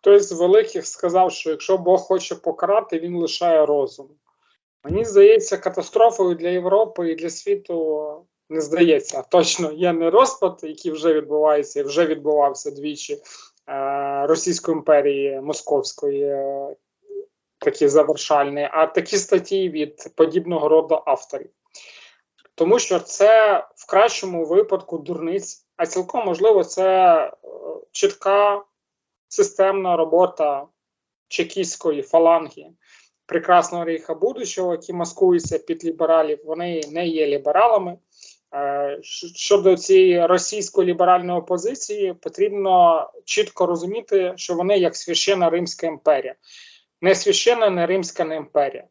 хтось з великих сказав, що якщо Бог хоче покарати, він лишає розум. Мені здається, катастрофою для Європи і для світу не здається. Точно є не розпад, який вже відбувається і вже відбувався двічі е, Російської імперії Московської, е, такі завершальні, а такі статті від подібного роду авторів. Тому що це в кращому випадку дурниць, а цілком можливо, це е, чітка системна робота чекістської фаланги прекрасного рейха будущого, які маскуються під лібералів, вони не є лібералами. Е, Щодо цієї російської ліберальної опозиції, потрібно чітко розуміти, що вони як священна Римська імперія, не священна, не римська не імперія.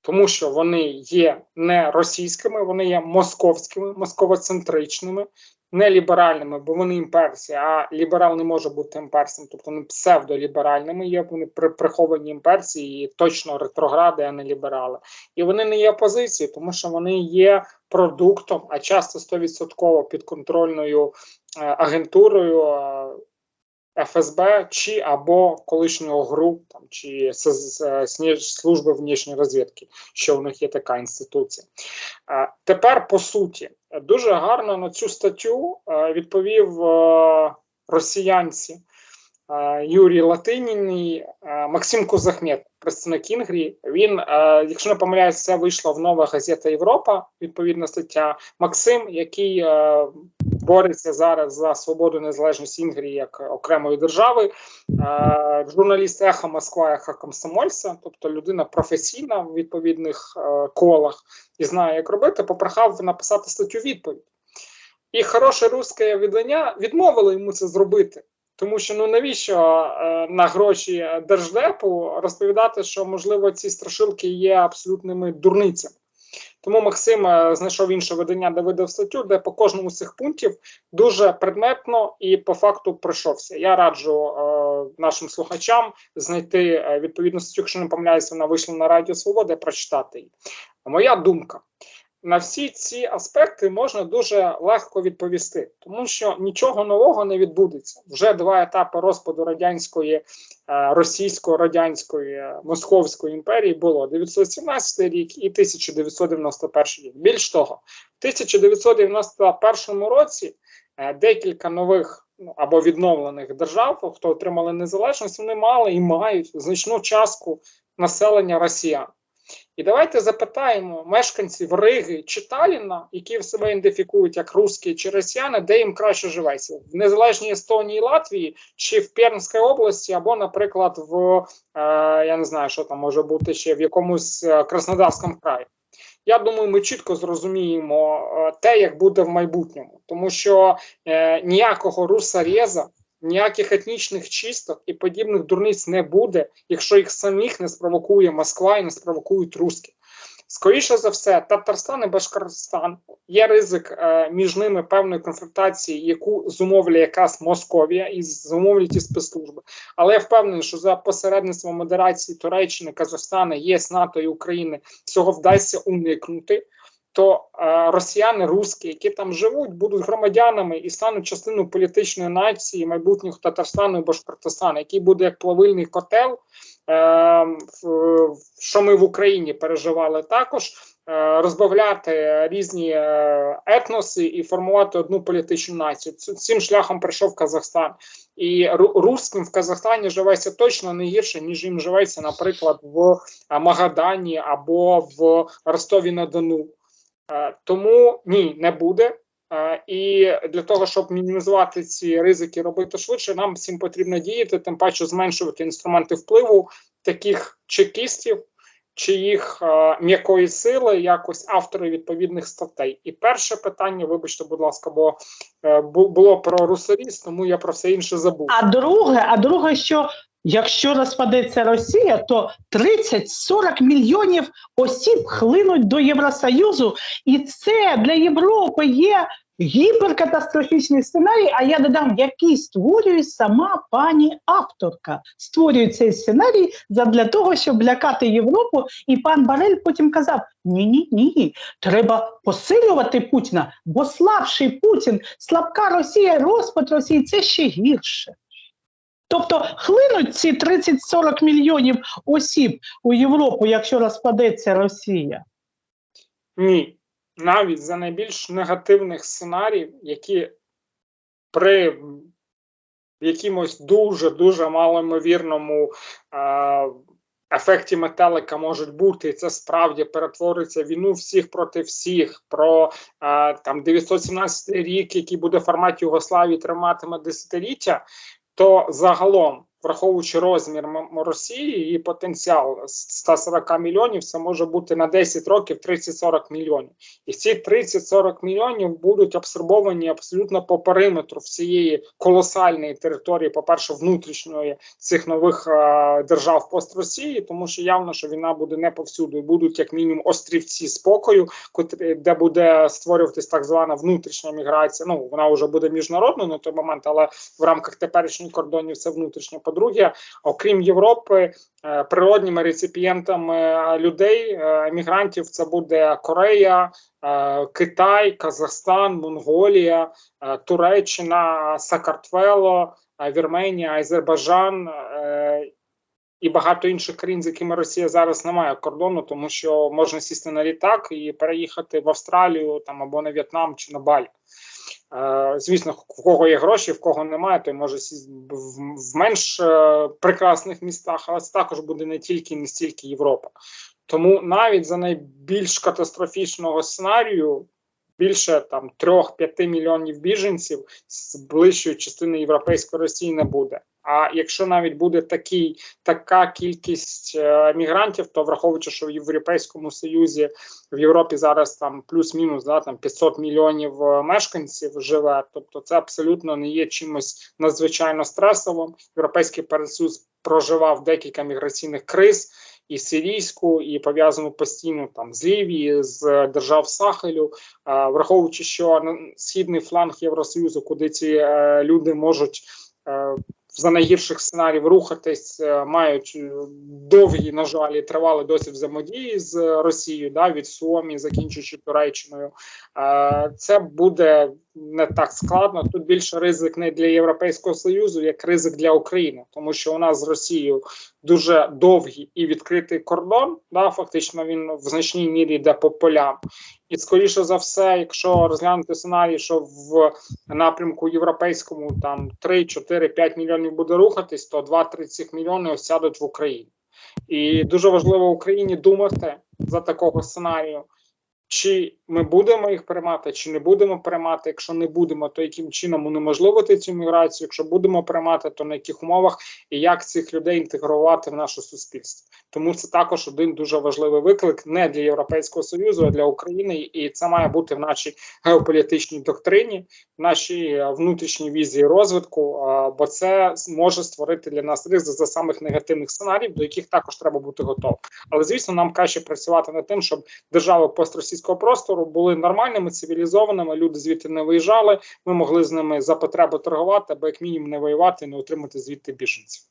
Тому що вони є не російськими, вони є московськими, московоцентричними, не ліберальними, бо вони імперці, а ліберал не може бути імперцем, тобто вони псевдоліберальними є, вони при, приховані імперці і точно ретрогради, а не ліберали. І вони не є опозицією, тому що вони є продуктом, а часто 100% підконтрольною е, агентурою е, ФСБ чи або колишнього ГРУ, там чи служби внішньої розвідки, що в них є така інституція. Е, Тепер по суті, дуже гарно на цю статтю е, відповів е, росіянці е, Юрій Латинін, е, Максим Кузахмет, представник Інгрі. Він, якщо не помиляюсь, це вийшла в нова газета Європа. Відповідна стаття. Максим, який бореться зараз за свободу незалежність Інгрії як окремої держави. Е, журналіст Еха Москва, Еха Комсомольця, тобто людина професійна в відповідних е, колах і знає, як робити, попрохав написати статтю відповідь. І хороше русське видання відмовило йому це зробити. Тому що ну навіщо е, на гроші держдепу розповідати, що можливо ці страшилки є абсолютними дурницями. Тому Максим знайшов інше видання, де видав статтю, де по кожному з цих пунктів дуже предметно і по факту пройшовся. Я раджу е, нашим слухачам знайти е, відповідну статтю, якщо не помиляюсь, вона вийшла на Радіо Свобода, прочитати її. Моя думка. На всі ці аспекти можна дуже легко відповісти, тому що нічого нового не відбудеться. Вже два етапи розпаду радянської, е, російсько-радянської е, московської імперії було 917 рік і 1991 рік. Більш того, в 1991 році е, декілька нових ну, або відновлених держав, хто отримали незалежність, вони мали і мають значну частку населення росіян. І давайте запитаємо мешканців Риги чи Таліна, які в себе ідентифікують як русські чи росіяни, де їм краще живеться в незалежній Естонії Латвії, чи в Пермській області, або, наприклад, в е, я не знаю, що там може бути ще в якомусь е, Краснодарському краї. Я думаю, ми чітко зрозуміємо е, те, як буде в майбутньому, тому що е, ніякого русарєза, ніяких етнічних чисток і подібних дурниць не буде, якщо їх самих не спровокує Москва і не спровокують русські. Скоріше за все, Татарстан і Башкортостан є ризик е, між ними певної конфронтації, яку зумовлює якраз Московія і зумовлюють і спецслужби. Але я впевнений, що за посередництвом модерації Туреччини, Казахстана, ЄС, НАТО і України цього вдасться уникнути. То е, росіяни, русські, які там живуть, будуть громадянами і стануть частиною політичної нації майбутнього Татарстану і Башкортостану, який буде як плавильний котел, е, що ми в Україні переживали також. е, Розбавляти різні етноси і формувати одну політичну націю. Цим шляхом прийшов Казахстан, і ру- русським в Казахстані живеться точно не гірше, ніж їм живеться, наприклад, в Магадані або в Ростові на Дону. Е, Тому ні, не буде. Е, І для того, щоб мінімізувати ці ризики, робити швидше, нам всім потрібно діяти, тим паче зменшувати інструменти впливу таких чекістів чи їх е, м'якої сили, якось автори відповідних статей. І перше питання, вибачте, будь ласка, бо було про русаріс, тому я про все інше забув. А друге, а друге, що якщо розпадеться Росія, то 30-40 мільйонів осіб хлинуть до Євросоюзу, і це для Європи є гіперкатастрофічний сценарій. А я додам, який створює сама пані авторка. Створює цей сценарій для того, щоб лякати Європу. І пан Барель потім казав: ні, ні, ні, треба посилювати Путіна, бо слабший Путін, слабка Росія, розпад Росії це ще гірше. Тобто хлинуть ці 30-40 мільйонів осіб у Європу, якщо розпадеться Росія. Ні. Навіть за найбільш негативних сценаріїв, які при якимось дуже-дуже малоймовірному е, ефекті метелика можуть бути, і це справді перетвориться війну всіх проти всіх. Про е, там 917 рік, який буде в форматі Югославії, триматиме десятиліття, то загалом, враховуючи розмір Росії і потенціал з 140 мільйонів, це може бути на 10 років 30-40 мільйонів. І ці 30-40 мільйонів будуть абсорбовані абсолютно по периметру всієї колосальної території, по-перше, внутрішньої цих нових е, держав пост Росії, тому що явно, що війна буде не повсюди. Будуть як мінімум острівці спокою, де буде створюватись так звана внутрішня міграція. Ну вона вже буде міжнародною на той момент, але в рамках теперішніх кордонів це внутрішня. По-друге, окрім Європи, е, природніми реципієнтами е, людей, е, емігрантів, це буде Корея, Китай, Казахстан, Монголія, Туреччина, Сакартвело, Вірменія, Азербайджан. І багато інших країн, з якими Росія зараз не має кордону, тому що можна сісти на літак і переїхати в Австралію там або на В'єтнам чи на Балі. Е, Звісно, в кого є гроші, в кого немає, той може сісти в, менш е, прекрасних містах, але це також буде не тільки не стільки Європа. Тому навіть за найбільш катастрофічного сценарію більше там 3-5 мільйонів біженців з ближчої частини європейської Росії не буде. А якщо навіть буде такий, така кількість е, мігрантів, то враховуючи, що в Європейському Союзі в Європі зараз там плюс-мінус да, там 500 мільйонів е, мешканців живе, тобто це абсолютно не є чимось надзвичайно стресовим. Європейський Союз проживав декілька міграційних криз. І сирійську, і пов'язану постійно там з Лівії, з держав Сахелю, е, враховуючи, що східний фланг Євросоюзу, куди ці е, люди можуть е, за найгірших сценаріїв рухатись, е, мають е, довгі, на жаль, і тривалі досі взаємодії з Росією, да, від Суомі, закінчуючи Туреччиною. Е, Це буде не так складно. Тут більше ризик не для Європейського союзу, як ризик для України, тому що у нас з Росією дуже довгий і відкритий кордон. Да, фактично він в значній мірі йде по полям. І скоріше за все, якщо розглянути сценарій, що в напрямку європейському там 3, 4, 5 мільйонів буде рухатись, то 2-3 цих мільйони осядуть в Україні. І дуже важливо Україні думати за такого сценарію. Чи ми будемо їх приймати, чи не будемо приймати. Якщо не будемо, то яким чином унеможливити цю міграцію? Якщо будемо приймати, то на яких умовах і як цих людей інтегрувати в наше суспільство? Тому це також один дуже важливий виклик не для Європейського союзу, а для України, і це має бути в нашій геополітичній доктрині, в нашій е, внутрішній візії розвитку, е, бо це може створити для нас ризик за самих негативних сценаріїв, до яких також треба бути готовим. Але звісно, нам краще працювати над тим, щоб держави постросійського простору були нормальними, цивілізованими. Люди звідти не виїжджали. Ми могли з ними за потребу торгувати, або як мінімум не воювати, не отримати звідти біженців.